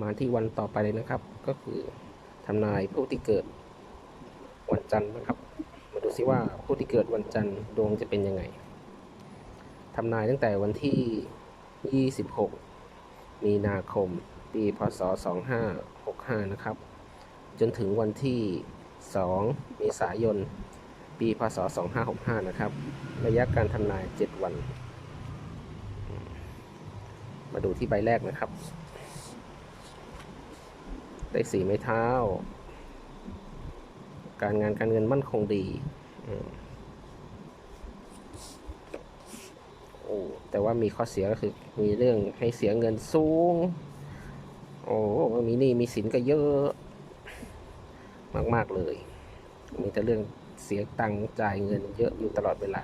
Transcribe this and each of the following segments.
มาที่วันต่อไปเลยนะครับ ก็คือทำนายผู้ที่เกิดวันจันทร์นะครับ มาดูซิว่าผู้ที่เกิดวันจันทร์ดวงจะเป็นยังไงทำนายตั้งแต่วันที่ 26 มีนาคม ปีพศ 2565 นะครับ จนถึงวันที่ 2 เมษายน ปีพศ 2565 นะครับ ระยะการทำนาย 7 วัน มาดูที่ใบแรกนะครับ ได้สีไม้เท้า การงานการเงินมั่นคงดีโอ้แต่ว่ามีข้อเสียก็คือมีเรื่องให้เสียเงินสูง โอ้มีหนี้มีสินก็เยอะมาก ๆ เลย มีแต่เรื่องเสียตังค์จ่ายเงินเยอะอยู่ตลอดเวลา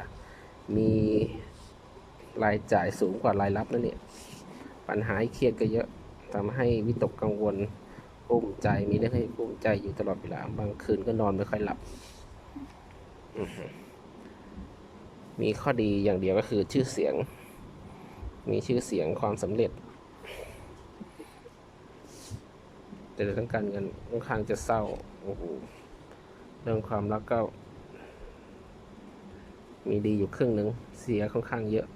มีรายจ่ายสูงกว่ารายรับนั่นเนี่ย ปัญหาเครียดก็เยอะทำให้วิตกกังวล กุ้มใจ มีเรื่องให้กุ้มใจอยู่ตลอดเวลา บางคืนก็นอนไม่ค่อยหลับ มีข้อดีอย่างเดียวก็คือชื่อเสียง มีชื่อเสียงความสำเร็จ แต่เรื่องการเงินค่อนข้างจะเศร้า โอ้โห เรื่องความรักก็ มีดีอยู่ครึ่งหนึ่ง เสียค่อนข้างเยอะ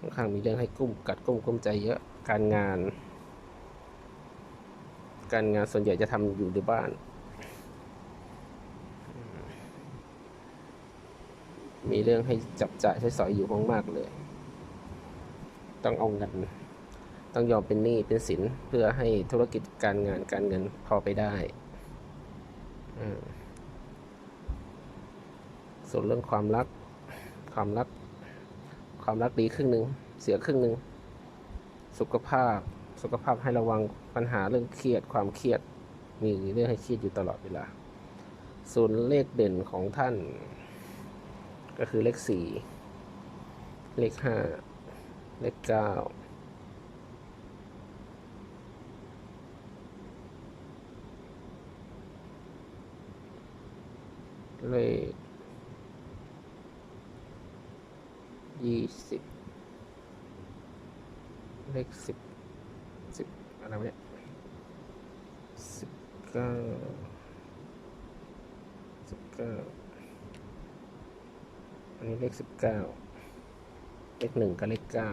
ค่อนข้างมีเรื่องให้กุ้มกัดกุ้มกุ้มใจเยอะ การงาน การงานส่วนใหญ่จะทำอยู่ในบ้าน มีเรื่องให้จับจ่ายใช้สอยอยู่มากๆเลย ต้องเอาเงิน ต้องยอมเป็นหนี้เป็นสินเพื่อให้ธุรกิจการงานการเงินพอไปได้ ส่วนเรื่องความรัก ความรัก ความรักดีครึ่งหนึ่งเสียครึ่งหนึ่งสุขภาพ สุขภาพให้ระวังปัญหาเรื่องเครียดความเครียด มีเรื่องให้เครียดอยู่ตลอดเวลา ส่วนเลขเด่นของท่าน ก็คือเลขสี่เลขห้าเลขเก้าเลขยี่สิบเลขสิบ สิบอะไรวะเนี่ยสิบเก้าสิบเก้าอันนี้เลขสิบเก้าเลขหนึ่งกับเลขเก้า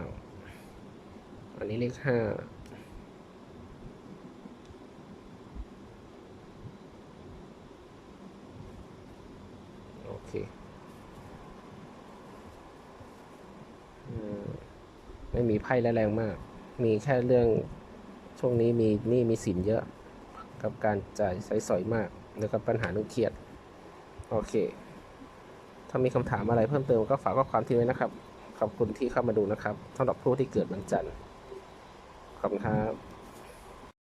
อันนี้เลขห้าโอเคอืมไม่มีไพ่และแรงมาก มีแค่เรื่อง ช่วงนี้มีหนี้มีสินเยอะ กับการจ่ายใช้สอยมากแล้วก็ปัญหาเรื่องเครียด โอเค ถ้ามีคำถามอะไรเพิ่มเติมก็ฝากข้อความทิ้งไว้นะครับ ขอบคุณที่เข้ามาดูนะครับสำหรับผู้ที่เกิดวันจันทร์ขอบคุณครับ